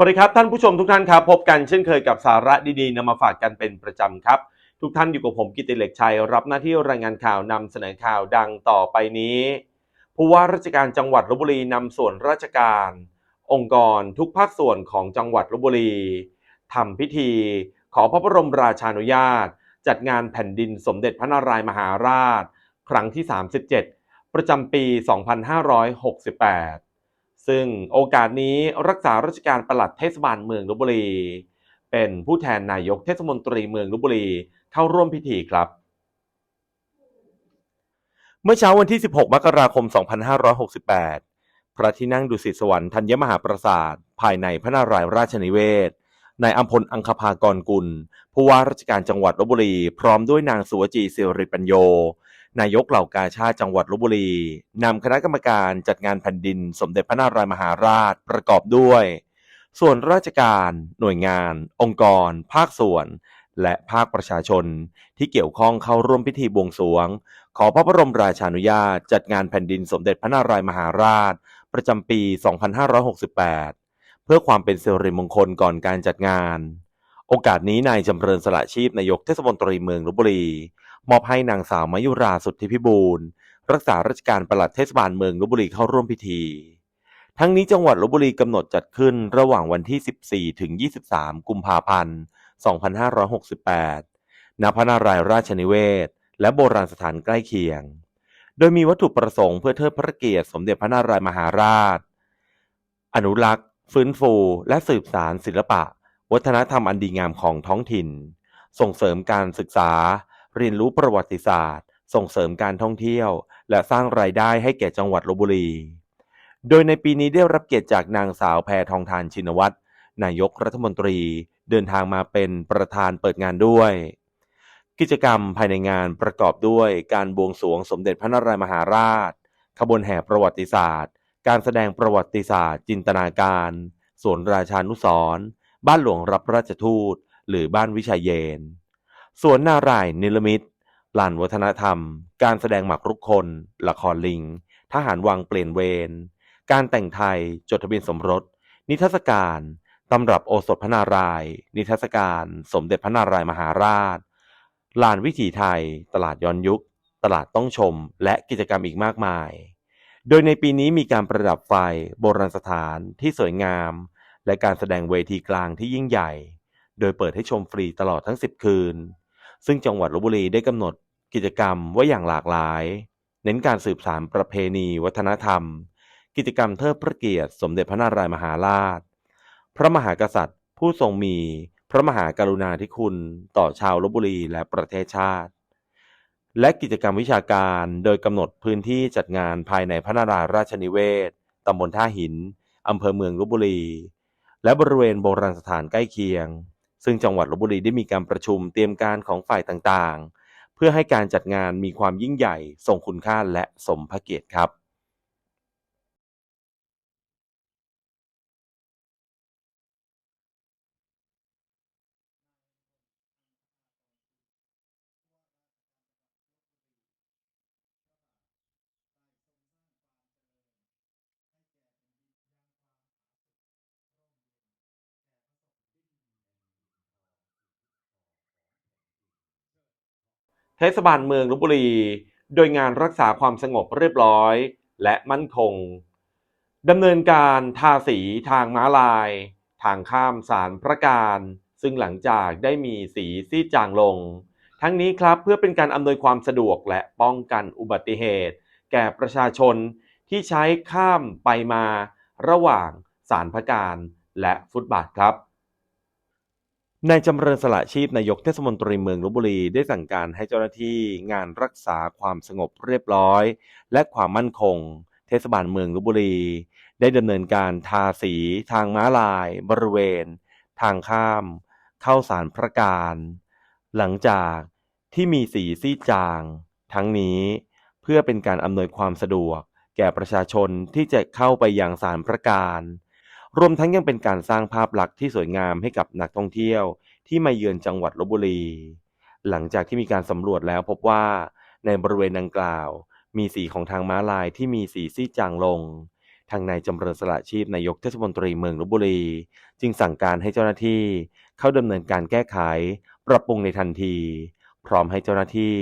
สวัสดีครับท่านผู้ชมทุกท่านครับ พบกันเช่นเคยกับสาระดีๆนำมาฝากกันเป็นประจำครับ ทุกท่านอยู่กับผมกิติเหล็กชัย รับหน้าที่รายงานข่าวนำเสนอข่าวดังต่อไปนี้ผู้ว่าราชการจังหวัดลบบุรีนำส่วนราชการ องค์กรทุกภาคส่วนของจังหวัดลบบุรีทำพิธี ขอพระบรมราชานุญาต จัดงานแผ่นดินสมเด็จพระนารายมหาราช ครั้งที่ 37 ประจำปี 2568 ซึ่งโอกาสนี้รักษาราชการปลัดเทศบาลเมืองลบบุรี เป็นผู้แทนนายกเทศมนตรีเมืองลบบุรีเข้าร่วมพิธีครับ เมื่อเช้าวันที่ 16 มกราคม 2568 พระที่นั่งดุสิตสวรรค์ธัญมหาปราสาท ภายในพระนารายณ์ราชนิเวศนายอัมพลอังคภากรกุล ผู้ว่าราชการจังหวัดลบบุรี พร้อมด้วยนางสุวจีสิริปัญโย นายกเหล่ากาชาติจังหวัดลบบุรีนำคณะกรรมการจัดงานแผ่นดินสมเด็จพระนารายมหาราชประกอบด้วย ส่วนราชการ หน่วยงาน องค์กร ภาคส่วน และภาคประชาชน ที่เกี่ยวข้องเข้าร่วมพิธีบวงสรวง ขอพระบรมราชานุญาต จัดงานแผ่นดินสมเด็จพระนารายมหาราช ประจำปี 2568 เพื่อความเป็นสิริมงคลก่อนการจัดงานโอกาสนี้นายจำเริญสละชีพนายกเทศมนตรีเมืองลบบุรี มอบให้นางสาวมายุราสุทธิพิบูลรักษาราชการปลัดเทศบาลเมืองลบบุรีเข้าร่วมพิธี ทั้งนี้จังหวัดลบบุรีกำหนดจัดขึ้นระหว่างวันที่ 14 ถึง 23 กุมภาพันธ์ 2568 ณ พระนารายราชนิเวศ และโบราณสถานใกล้เคียง โดยมีวัตถุประสงค์เพื่อเทิดพระเกียรติสมเด็จพระนารายมหาราช อนุรักษ์ ฟื้นฟู และสืบสารศิลปะ วัฒนธรรมอันดีงามของท้องถิ่น ส่งเสริมการศึกษา เรียนรู้ประวัติศาสตร์ ส่งเสริมการท่องเที่ยว และสร้างรายได้ให้แก่จังหวัดลบบุรี โดยในปีนี้ได้รับเกียรติจากนางสาวแพทองทานชินวัตรนายกรัฐมนตรีเดินทางมาเป็นประธานเปิดงานด้วย กิจกรรมภายในงานประกอบด้วยการบวงสรวงสมเด็จพระนารายมหาราช ขบวนแห่ประวัติศาสตร์ การแสดงประวัติศาสตร์ จินตนาการสวนราชานุสรบ้านหลวงรับราชทูต หรือบ้านวิชัยเยน สวนนารายณ์นิลมิตลานวัฒนธรรม การแสดงหมากรุกคน ละครลิง ทหารวังเปลี่ยนเวร การแต่งไทย จดทะเบียนสมรส นิทรรศการ ตำรับโอสถพระนารายณ์นิทรรศการ สมเด็จพระนารายมหาราช ลานวิถีไทย ตลาดย้อนยุค ตลาดต้องชม และกิจกรรมอีกมากมาย โดยในปีนี้มีการประดับไฟ โบราณสถานที่สวยงาม และการแสดงเวทีกลางที่ยิ่งใหญ่ โดยเปิดให้ชมฟรีตลอดทั้ง 10 คืน ซึ่งจังหวัดลบบุรีได้กำหนดกิจกรรมไว้อย่างหลากหลาย เน้นการสืบสานประเพณี วัฒนธรรม กิจกรรมเทิดพระเกียรติ สมเด็จพระนารายมหาราช พระมหากษัตริย์ ผู้ทรงมีพระมหากรุณาธิคุณต่อชาวลบบุรีและประเทศชาติ และกิจกรรมวิชาการโดยกำหนดพื้นที่จัดงานภายในพระนารายณ์ราชนิเวศตำบลท่าหินอำเภอเมืองลบบุรี และบริเวณโบราณสถานใกล้เคียง ซึ่งจังหวัดลบบุรีได้มีการประชุมเตรียมการของฝ่ายต่างๆ เพื่อให้การจัดงานมีความยิ่งใหญ่ทรงคุณค่าและสมพระเกียรติครับ เทศบาลเมืองลบบุรี โดยงานรักษาความสงบเรียบร้อย และมั่นคงดำเนินการทาสีทางม้าลาย ทางข้ามสารพระการ ซึ่งหลังจากได้มีสีซีดจางลง ทั้งนี้ครับเพื่อเป็นการอำนวยความสะดวกและป้องกันอุบัติเหตุ แก่ประชาชนที่ใช้ข้ามไปมาระหว่างสารพระการและฟุตบาทครับ นายจำเริญสละชีพนายกเทศมนตรีเมืองลบบุรีได้สั่งการให้เจ้าหน้าที่งานรักษาความสงบเรียบร้อย และความมั่นคง เทศบาลเมืองลบบุรี ได้ดำเนินการทาสี ทางม้าลาย บริเวณ ทางข้าม เข้าสารพระการ หลังจากที่มีสีซีดจาง ทั้งนี้เพื่อเป็นการอำนวยความสะดวก แก่ประชาชนที่จะเข้าไปยังสารพระการ รวมทั้งยังเป็นการสร้างภาพลักษณ์ที่สวยงามให้กับนักท่องเที่ยว ที่มาเยือนจังหวัดลบบุรี หลังจากที่มีการสำรวจแล้วพบว่า ในบริเวณดังกล่าว มีสีของทางม้าลายที่มีสีซีดจางลง ทางนายจำเริญสละชีพนายกเทศมนตรีเมืองลบบุรี จึงสั่งการให้เจ้าหน้าที่เข้าดำเนินการแก้ไข ปรับปรุงในทันที พร้อมให้เจ้าหน้าที่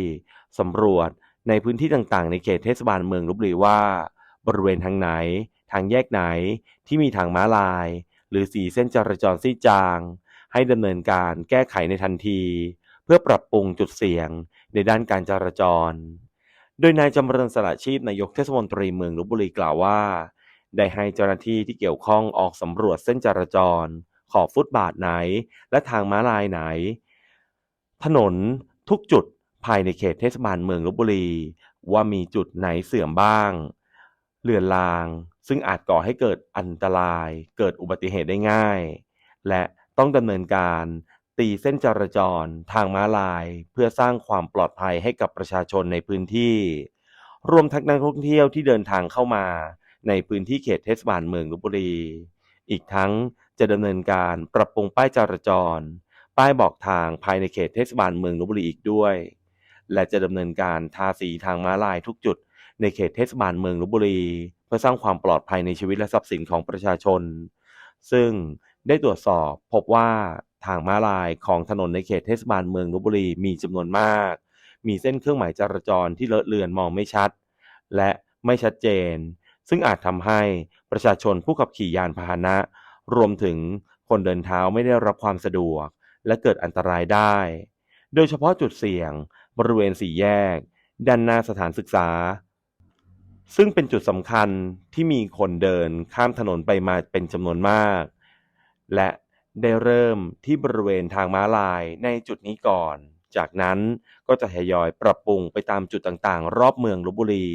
สำรวจในพื้นที่ต่างๆ ในเขตเทศบาลเมืองลบบุรีว่า บริเวณทางไหน ทางแยกไหนที่มีทางม้าลาย หรือสีเส้นจราจรซีดจาง ให้ดำเนินการแก้ไขในทันที เพื่อปรับปรุงจุดเสี่ยงในด้านการจราจร โดยนายจำเริญสละชีพนายกเทศมนตรีเมืองลบบุรีกล่าวว่า ได้ให้เจ้าหน้าที่ที่เกี่ยวข้องออกสำรวจเส้นจราจร ขอบฟุตบาทไหน และทางม้าลายไหน ถนนทุกจุดภายในเขตเทศบาลเมืองลบบุรี ว่ามีจุดไหนเสื่อมบ้าง เลือนลาง ซึ่งอาจก่อให้เกิดอันตราย เกิดอุบัติเหตุได้ง่าย และต้องดำเนินการตีเส้นจราจรทางม้าลาย เพื่อสร้างความปลอดภัยให้กับประชาชนในพื้นที่ รวมทั้งนักท่องเที่ยวที่เดินทางเข้ามา ในพื้นที่เขตเทศบาลเมืองลบบุรี อีกทั้งจะดำเนินการปรับปรุงป้ายจราจร ป้ายบอกทางภายในเขตเทศบาลเมืองลบบุรีอีกด้วย และจะดำเนินการทาสีทางม้าลายทุกจุดในเขตเทศบาลเมืองลบบุรี เพื่อสร้างความปลอดภัยในชีวิตและทรัพย์สินของประชาชน ซึ่งได้ตรวจสอบพบว่าทางม้าลายของถนนในเขตเทศบาลเมืองลบบุรีมีจำนวนมาก มีเส้นเครื่องหมายจราจรที่เลอะเลือนมองไม่ชัด และไม่ชัดเจน ซึ่งอาจทำให้ประชาชนผู้ขับขี่ยานพาหนะ รวมถึงคนเดินเท้าไม่ได้รับความสะดวก และเกิดอันตรายได้ โดยเฉพาะจุดเสี่ยง บริเวณสี่แยก ด้านหน้าสถานศึกษา ซึ่งเป็นจุดสำคัญที่มีคนเดินข้ามถนนไปมาเป็นจำนวนมาก และได้เริ่มที่บริเวณทางม้าลายในจุดนี้ก่อน จากนั้นก็จะทยอยปรับปรุงไปตามจุดต่างๆ รอบเมืองลบบุรี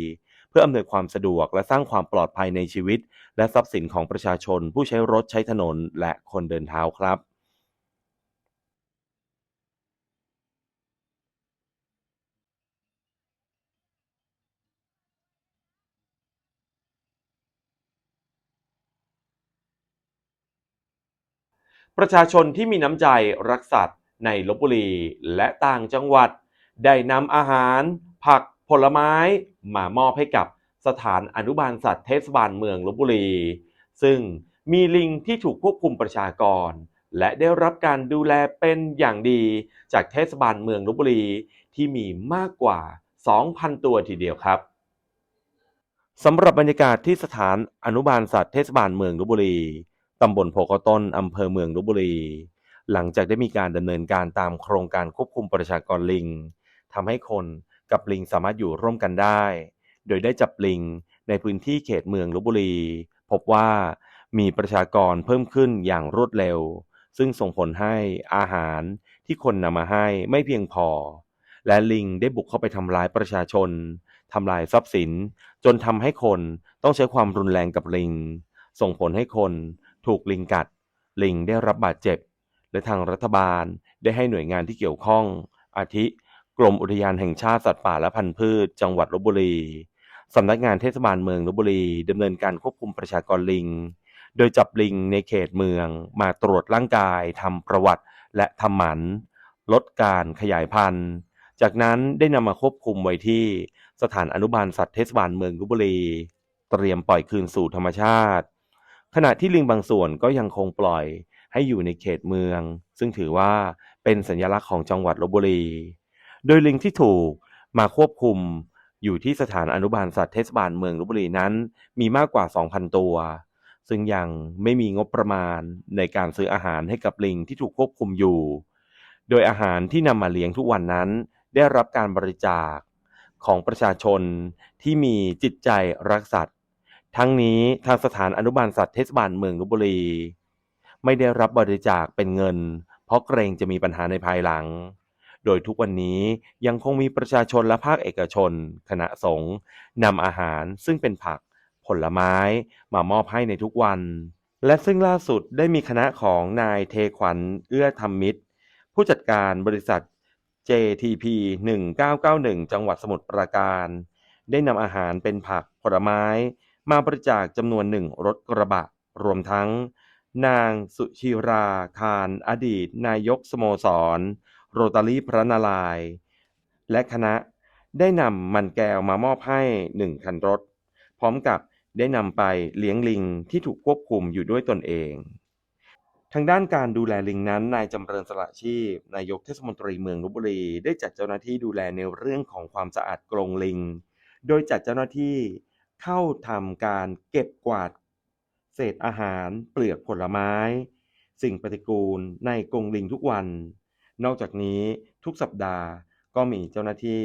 เพื่ออำนวยความสะดวกและสร้างความปลอดภัยในชีวิต และทรัพย์สินของประชาชนผู้ใช้รถใช้ถนนและคนเดินเท้าครับ ประชาชนที่มีน้ำใจรักสัตว์ในลบบุรีและต่างจังหวัด ได้นำอาหาร ผักผลไม้มามอบให้กับสถานอนุบาลสัตว์เทศบาลเมืองลบบุรี ซึ่งมีลิงที่ถูกควบคุมประชากร และได้รับการดูแลเป็นอย่างดีจากเทศบาลเมืองลบบุรีที่มีมากกว่า 2,000 ตัวทีเดียวครับสำหรับบรรยากาศที่สถานอนุบาลสัตว์เทศบาลเมืองลบบุรี ตำบลโพกต้นอำเภอเมืองลบบุรี หลังจากได้มีการดำเนินการตามโครงการควบคุมประชากรลิงทำให้คนกับลิงสามารถอยู่ร่วมกันได้ โดยได้จับลิงในพื้นที่เขตเมืองลบบุรี พบว่ามีประชากรเพิ่มขึ้นอย่างรวดเร็ว ซึ่งส่งผลให้อาหารที่คนนำมาให้ไม่เพียงพอ และลิงได้บุกเข้าไปทำร้ายประชาชนทำลายทรัพย์สิน จนทำให้คนต้องใช้ความรุนแรงกับลิง ส่งผลให้คน ถูกลิงกัด ลิงได้รับบาดเจ็บ และทางรัฐบาลได้ให้หน่วยงานที่เกี่ยวข้อง อาทิ กรมอุทยานแห่งชาติสัตว์ป่าและพันธุ์พืช จังหวัดลบบุรีสำนักงานเทศบาลเมืองลบบุรีดำเนินการควบคุมประชากรลิง โดยจับลิงในเขตเมือง มาตรวจร่างกายทำประวัติและทำหมัน ลดการขยายพันธุ์ จากนั้นได้นำมาควบคุมไว้ที่สถานอนุบาลสัตว์เทศบาลเมืองลบบุรี เตรียมปล่อยคืนสู่ธรรมชาติ ขณะที่ลิงบางส่วนก็ยังคงปล่อยให้อยู่ในเขตเมือง ซึ่งถือว่าเป็นสัญลักษณ์ของจังหวัดลบบุรี โดยลิงที่ถูกมาควบคุมอยู่ที่สถานอนุบาลสัตว์เทศบาลเมืองลบบุรีนั้น มีมากกว่า 2,000 ตัว ซึ่งยังไม่มีงบประมาณในการซื้ออาหารให้กับลิงที่ถูกควบคุมอยู่ โดยอาหารที่นำมาเลี้ยงทุกวันนั้น ได้รับการบริจาคของประชาชนที่มีจิตใจรักสัตว์ ทั้งนี้ทางสถานอนุบาลสัตว์เทศบาลเมืองลบบุรี ไม่ได้รับบริจาคเป็นเงิน เพราะเกรงจะมีปัญหาในภายหลัง โดยทุกวันนี้ยังคงมีประชาชนและภาคเอกชน คณะสงฆ์นำอาหารซึ่งเป็นผัก ผลไม้มามอบให้ในทุกวัน และซึ่งล่าสุดได้มีคณะของนายเทขวัญเอื้อธรรมมิตร ผู้จัดการบริษัท JTP 1991 จังหวัดสมุทรปราการ ได้นำอาหารเป็นผักผลไม้ มาบริจาคจำนวนหนึ่งรถกระบะ รวมทั้ง นางสุชีราคารอดีต นายกสโมสร โรตารีพระนารายณ์และคณะได้นำมันแก้วมามอบให้หนึ่งคันรถ พร้อมกับได้นำไปเลี้ยงลิงที่ถูกควบคุมอยู่ด้วยตนเอง ทางด้านการดูแลลิงนั้นนายจำเริญสละชีพ นายกเทศมนตรีเมืองลบบุรี ได้จัดเจ้าหน้าที่ดูแลในเรื่องของความสะอาดกรงลิง โดยจัดเจ้าหน้าที่ เข้าทำการเก็บกวาด เศษอาหารเปลือกผลไม้ สิ่งปฏิกูลในกรงลิงทุกวัน นอกจากนี้ทุกสัปดาห์ก็มีเจ้าหน้าที่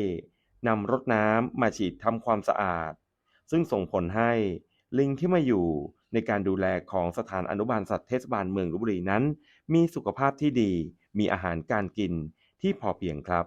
นำรถน้ำมาฉีดทำความสะอาด ซึ่งส่งผลให้ลิงที่มาอยู่ในการดูแลของสถานอนุบาลสัตว์เทศบาลเมืองลบบุรีนั้น มีสุขภาพที่ดี มีอาหารการกินที่พอเพียงครับ